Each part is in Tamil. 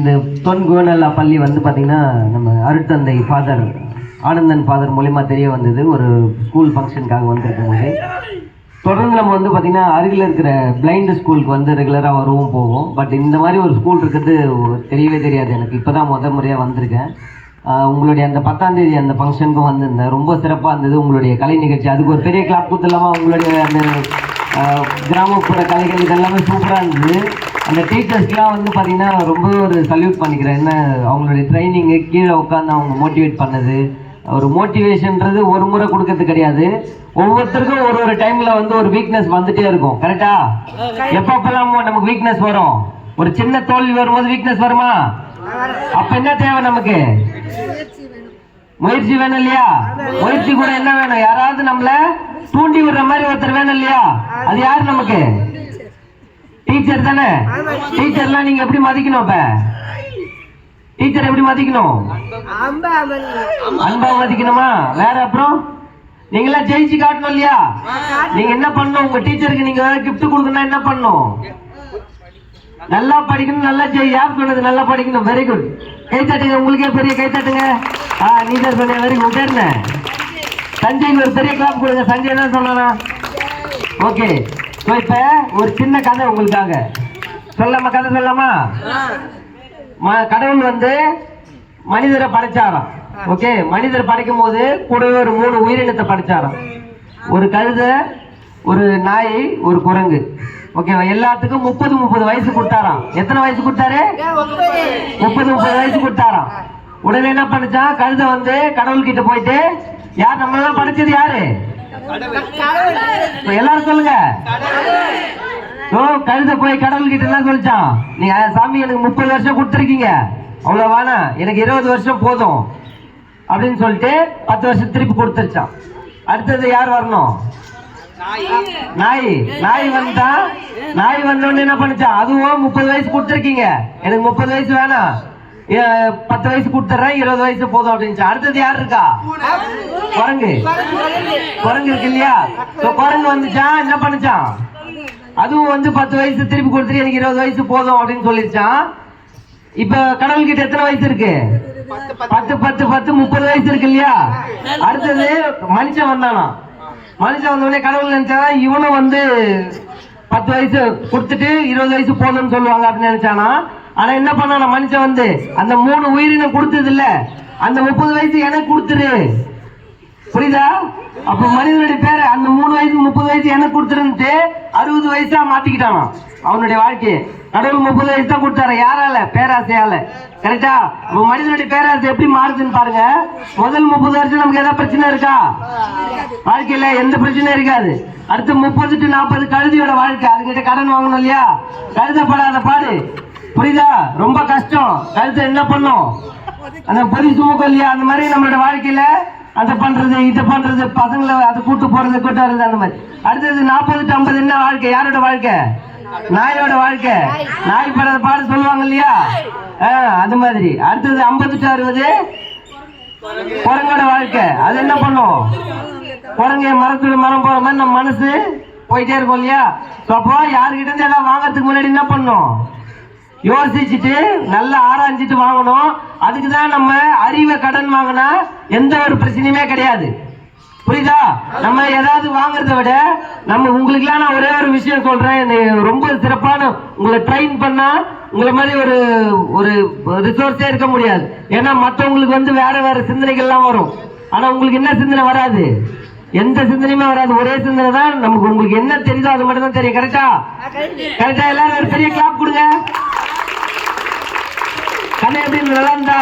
இந்த தொன் குவநல்லா பள்ளி வந்து பார்த்திங்கன்னா நம்ம அருட்தந்தை ஃபாதர் ஆனந்தன் ஃபாதர் மூலிமா தெரிய வந்தது. ஒரு ஸ்கூல் ஃபங்க்ஷனுக்காக வந்திருக்கும் போது. தொடர்ந்து நம்ம வந்து பார்த்திங்கன்னா அருகில் இருக்கிற பிளைண்டு ஸ்கூலுக்கு வந்து ரெகுலராக வருவோம் போவோம். பட் இந்த மாதிரி ஒரு ஸ்கூல் இருக்கிறது தெரியவே தெரியாது எனக்கு. இப்போ தான் முத முறையாக வந்திருக்கேன். உங்களுடைய அந்த பத்தாந்தேதி அந்த ஃபங்க்ஷனுக்கும் வந்திருந்தேன். ரொம்ப சிறப்பாக இருந்தது உங்களுடைய கலை நிகழ்ச்சி. அதுக்கு ஒரு பெரிய கிளாப் கொடுத்துலாமா உங்களுடைய அந்த கிராமப்புற கலைகள் இதெல்லாமே சூப்பராக இருந்தது. அந்த டீச்சர்ஸ்க்குலாம் வந்து பார்த்தீங்கன்னா ரொம்ப ஒரு சல்யூட் பண்ணிக்கிறேன். என்ன அவங்களுடைய ட்ரைனிங்கு கீழே உட்காந்து அவங்க மோட்டிவேட் பண்ணது. ஒரு மோட்டிவேஷன்ன்றது ஒரு முறை கொடுக்கறது கிடையாது. ஒவ்வொருத்தருக்கும் ஒரு ஒரு டைம்ல வந்து ஒரு வீக்னஸ் வந்துட்டே இருக்கும். கரெக்டா எப்பப்பெல்லாம் நமக்கு வீக்னஸ் வரும்? ஒரு சின்ன தோல்வி வரும்போது வீக்னஸ் வருமா? அப்ப என்ன தேவை நமக்கு? முயற்சி வேணும் இல்லையா? முயற்சி கூட என்ன வேணும்? யாராவது நம்மள தூண்டி விடுற மாதிரி ஒருத்தர் வேணும் இல்லையா? அது யாரு நமக்கு? டீச்சர் தானே? டீச்சர்லாம் நீங்க எப்படி மதிக்கணும் இப்ப? டீச்சர் எப்படி மதிக்கணும்? அன்பா மதிக்கணுமா? வேற அப்புறம்? நீங்களாம் ஜெயிச்சு காட்டணும் இல்லையா? நீங்க என்ன பண்ணணும்? உங்க டீச்சருக்கு நீங்க வேற கிஃப்ட் கொடுக்கணும் என்ன பண்ணணும்? நல்லா படிக்கணும் நல்லா ஜெய் யார் சொன்னது நல்லா படிக்கணும்? வெரி குட் கை தட்டுங்க உங்களுக்கே பெரிய கை தட்டுங்க ஆ நீ தான் சொன்ன வெரி குட் என்ன? சஞ்சய்க்கு ஒரு பெரிய கிளாப் கொடுங்க. சஞ்சய் என்ன சொன்னானா? ஓகே ஸோ இப்போ ஒரு சின்ன கதை உங்களுக்காக. சொல்லாமா கதை சொல்லாமா? கடவுள் வந்து மனிதரை படைச்சாராம். ஓகே? மனிதர் படைக்கும் போது கூடவே ஒரு மூணு உயிரினத்தை படைச்சாராம். ஒரு கழுதை ஒரு நாய் ஒரு குரங்கு. ஓகேவா எல்லாத்துக்கும் முப்பது முப்பது வயசு கொடுத்தாராம். எத்தனை வயசு கொடுத்தாரு? முப்பது முப்பது வயசு கொடுத்தாராம். உடனே என்ன பண்ணுச்சான் கழுதை வந்து கடவுள் கிட்ட போயிட்டு யார் நம்ம எல்லாம் படைச்சது யாரு? எல்லாரும் சொல்லுங்க. ஓ கழுத போய் கடவுள் கிட்ட என்ன சொல்லிச்சான் நீங்க சாமி எனக்கு முப்பது வருஷம் கொடுத்துருக்கீங்க. அவ்வளவு வேணாம் எனக்கு இருபது வருஷம் போதும். அப்படின்னு சொல்லிட்டு பத்து வருஷம் திருப்பி கொடுத்துருச்சான் அடுத்தது யார் வரணும்? நாய். நாய். வந்தா நாய் வந்த உடனே என்ன பண்ணுச்சான் அதுவும் முப்பது வயசு கொடுத்துருக்கீங்க. எனக்கு முப்பது வயசு வேணாம். பத்து வயசு கொடுத்துட்றேன் இருபது வயசு போதும் அப்படின்னு அடுத்தது யார் இருக்கா? குரங்கு. குரங்கு இருக்கு இல்லையா? குரங்கு வந்துச்சான் என்ன பண்ணுச்சான்? அதுவும் வந்து பத்து வயசு திருப்பி கொடுத்துட்டு எனக்கு இருபது வயசு போதும் அப்படின்னு சொல்லிருச்சான். இப்ப கடவுள் கிட்ட எத்தனை வயசு இருக்கு? பத்து பத்து பத்து முப்பது வயசு இருக்கு இல்லையா? அடுத்தது மனுஷன் வந்தானா? மனுஷன் வந்த உடனே கடவுள் நினைச்சா இவனும் வந்து பத்து வயசு கொடுத்துட்டு இருபது வயசு போதும்னு சொல்லுவாங்க அப்படின்னு நினைச்சானா? ஆனா என்ன பண்ணான? மனுஷன் வந்து அந்த மூணு உயிரினம் கொடுத்தது இல்ல அந்த முப்பது வயசு எனக்கு கொடுத்துரு. புரியுதா? அப்ப மனிதனுடைய பேரை அந்த மூணு வயசு முப்பது வயசு எனக்கு கொடுத்துருன்ட்டு அறுபது வயசா மாத்திக்கிட்டான் அவனுடைய வாழ்க்கையை. கடவுள் முப்பது வயசு தான் கொடுத்தாரு. யாரால? பேராசையால. கரெக்டா அப்ப மனிதனுடைய பேராசை எப்படி மாறுதுன்னு பாருங்க. முதல் முப்பது வருஷம் நமக்கு ஏதாவது பிரச்சனை இருக்கா? வாழ்க்கையில எந்த பிரச்சனையும் இருக்காது. அடுத்து முப்பது டு நாற்பது கழுதியோட வாழ்க்கை. அதுகிட்ட கடன் வாங்கணும் இல்லையா? கழுதப்படாத பாடு. புரியுதா? ரொம்ப கஷ்டம். கழுத்தை என்ன பண்ணும்? அந்த பரிசு சுமக்கம் இல்லையா அந்த மாதிரி நம்மளோட வாழ்க்கையில அதை பண்றது இதை பண்றது பசங்களை அதை கூட்டு போறது கூட்டு வர்றது அந்த மாதிரி. அடுத்தது நாற்பது டு ஐம்பது என்ன வாழ்க்கை? யாரோட வாழ்க்கை? நாயோட வாழ்க்கை. நாய் பட பாடு சொல்லுவாங்க இல்லையா? ஆ, அது மாதிரி. அடுத்தது ஐம்பது டு அறுபது? குரங்கோட வாழ்க்கை. அது என்ன பண்ணும்? குரங்க மரத்துல மரம் போற மாதிரி நம்ம மனசு போயிட்டே இருக்கும் இல்லையா? அப்போ யாருக்கிட்ட இருந்து எல்லாம் வாங்குறதுக்கு முன்னாடி என்ன பண்ணும்? யோசிச்சுட்டு நல்லா ஆராய்ஞ்சிட்டு வாங்கணும். அதுக்கு தான் நம்ம அறிவை கடன் வாங்கினா எந்த ஒரு பிரச்சனையுமே கிடையாது. புரியுதா? நம்ம ஏதாவது வாங்குறத விட நம்ம உங்களுக்குலாம் நான் ஒரே ஒரு விஷயம் சொல்றேன். ரொம்ப சிறப்பான உங்களை ட்ரெயின் பண்ணா உங்களை மாதிரி ஒரு ஒரு ரிசோர்ஸே இருக்க முடியாது. ஏன்னா மற்றவங்களுக்கு வந்து வேற வேற சிந்தனைகள்லாம் வரும். ஆனா உங்களுக்கு என்ன சிந்தனை வராது? எந்த சிந்தனையுமே வராது. ஒரே சிந்தனை தான் நமக்கு. உங்களுக்கு என்ன தெரியுதோ அது மட்டும் தான் தெரியும். கரெக்டா? கரெக்டா? எல்லாரும் ஒரு பெரிய கிளாப் கொடுங்க. கண்ணை எப்படி நல்லா இருந்தா?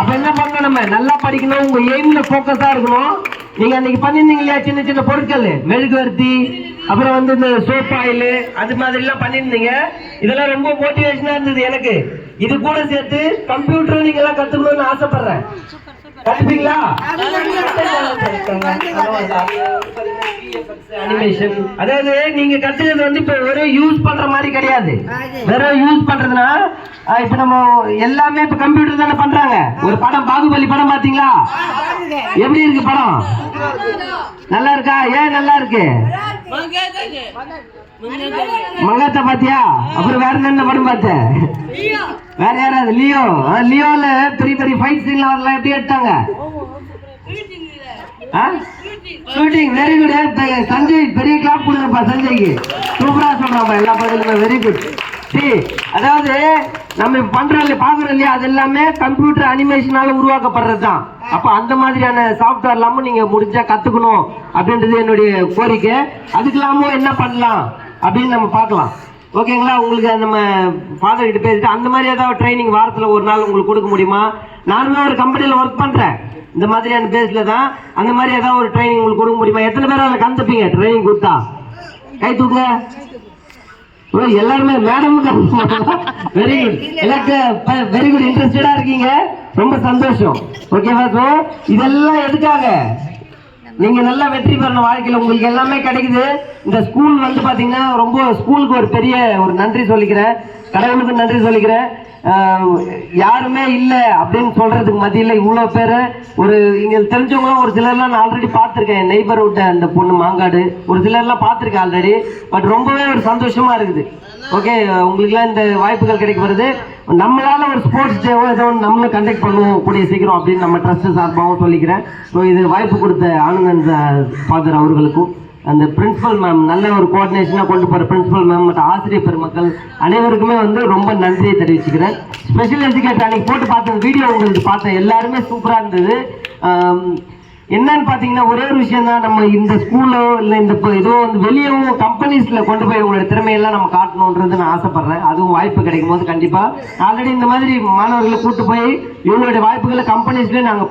அப்ப என்ன பண்ணணும்? நம்ம நல்லா படிக்கணும் உங்க எய்ம்ல போக்கஸா இருக்கணும். நீங்க அன்னைக்கு பண்ணிருந்தீங்க இல்லையா சின்ன சின்ன பொருட்கள். மெழுகுவர்த்தி அப்புறம் வந்து இந்த சோப் ஆயில் அது மாதிரி எல்லாம் பண்ணிருந்தீங்க இதெல்லாம் ரொம்ப மோட்டிவேஷனா இருந்தது எனக்கு. இது கூட சேர்த்து கம்ப்யூட்டர் நீங்க எல்லாம் கத்துக்கணும்னு ஆசைப்படுறேன். கத்துப்பீங்களா அனிமேஷன் அதாவது நீங்க கத்துக்கிறது வந்து இப்ப வெறும் யூஸ் பண்ற மாதிரி கிடையாது. வெறும் யூஸ் பண்றதுன்னா இப்ப நம்ம எல்லாமே இப்ப கம்ப்யூட்டர் தானே பண்றாங்க. ஒரு படம் பாகுபலி படம் பாத்தீங்களா? எப்படி இருக்கு படம்? நல்லா இருக்கா? ஏன் நல்லா இருக்கு? மங்காத்தா பாத்தியா? அப்புறம் வேற என்ன படம் பார்த்த? வேற யாராவது? லியோ. லியோல பெரிய பெரிய ஃபைட் சீன்ல அதெல்லாம் எப்படி எடுத்தாங்க? ஷூட்டிங் வெரி குட் சஞ்சய் பெரிய கிளாப் கொடுங்கப்பா சஞ்சய்க்கு. சூப்பரா சொல்றாப்பா எல்லா படத்துலுமே வெரி குட் அதாவது நம்ம பண்றோம் இல்லையா பாக்குறோம் இல்லையா அது எல்லாமே கம்ப்யூட்டர் அனிமேஷனால உருவாக்கப்படுறது தான் அப்ப அந்த மாதிரியான சாஃப்ட்வேர் இல்லாம நீங்க முடிஞ்சா கத்துக்கணும் அப்படின்றது என்னுடைய கோரிக்கை. அதுக்கு இல்லாமல் என்ன பண்ணலாம் அப்படின்னு நம்ம பார்க்கலாம். ஓகேங்களா? உங்களுக்கு நம்ம ஃபாதர் கிட்ட பேசிட்டு அந்த மாதிரி ஏதாவது ட்ரைனிங் வாரத்தில் ஒரு நாள் உங்களுக்கு கொடுக்க முடியுமா? நானுமே ஒரு கம்பெனியில் ஒர்க் பண்ணுறேன் இந்த மாதிரியான பேஸில் தான் அந்த மாதிரி ஏதாவது ஒரு ட்ரைனிங் உங்களுக்கு கொடுக்க முடியுமா? எத்தனை பேர் அதில் கந்துப்பீங்க ட்ரைனிங் கொடுத்தா? கை தூக்குங்க எல்லாருமே மேடம் வெரி குட் எனக்கு வெரி குட் இன்ட்ரெஸ்டடா இருக்கீங்க. ரொம்ப சந்தோஷம். ஓகேவா ஸோ இதெல்லாம் எதுக்காக? நீங்க நல்லா வெற்றி பெறணும் வாழ்க்கையில உங்களுக்கு எல்லாமே கிடைக்குது. இந்த ஸ்கூல் வந்து பாத்தீங்கன்னா ரொம்ப ஸ்கூலுக்கு ஒரு பெரிய ஒரு நன்றி சொல்லிக்கிறேன். கடவுளுக்கு நன்றி சொல்லிக்கிறேன் யாருமே இல்லை அப்படின்னு சொல்றதுக்கு மத்தியில் இவ்வளோ பேர் ஒரு இங்கே தெரிஞ்சவங்களும் ஒரு சிலர்லாம் நான் ஆல்ரெடி பார்த்துருக்கேன். என் நெய்பர்ஹுட் அந்த பொண்ணு மாங்காடு ஒரு சிலர்லாம் பார்த்துருக்கேன் ஆல்ரெடி பட் ரொம்பவே ஒரு சந்தோஷமா இருக்குது. ஓகே உங்களுக்குலாம் இந்த வாய்ப்புகள் கிடைக்க வருது நம்மளால ஒரு ஸ்போர்ட்ஸ் டேவோ ஏதோ ஒன்று நம்மளும் கண்டக்ட் பண்ணுவோம் கூடிய சீக்கிரம் அப்படின்னு நம்ம ட்ரஸ்ட் சார்பாகவும் சொல்லிக்கிறேன். ஸோ இது வாய்ப்பு கொடுத்த ஆனந்தன் ஃபாதர் அவர்களுக்கும். அந்த பிரின்சிபல் மேம் நல்ல ஒரு கோஆர்டினேஷனாக கொண்டு போகிற பிரின்சிபல் மேம் மற்றும் ஆசிரியர் பெருமக்கள் அனைவருக்குமே வந்து ரொம்ப நன்றியை தெரிவிச்சுக்கிறேன். ஸ்பெஷல் எஜுகேட்டர் அன்னைக்கு போட்டு பார்த்த வீடியோ உங்களுக்கு பார்த்தேன். எல்லாருமே சூப்பராக இருந்தது. என்னன்னு பார்த்தீங்கன்னா ஒரே ஒரு விஷயம் தான் நம்ம இந்த ஸ்கூலோ இல்லை இந்த இப்போ ஏதோ வந்து வெளியவும் கம்பெனிஸில் கொண்டு போய் உங்களோட திறமையெல்லாம் நம்ம காட்டணுன்றது நான் ஆசைப்பட்றேன். அதுவும் வாய்ப்பு கிடைக்கும் போது கண்டிப்பாக ஆல்ரெடி இந்த மாதிரி மாணவர்களை கூட்டு போய் இவங்களுடைய வாய்ப்புகளை கம்பெனிஸ்லேயே நாங்கள்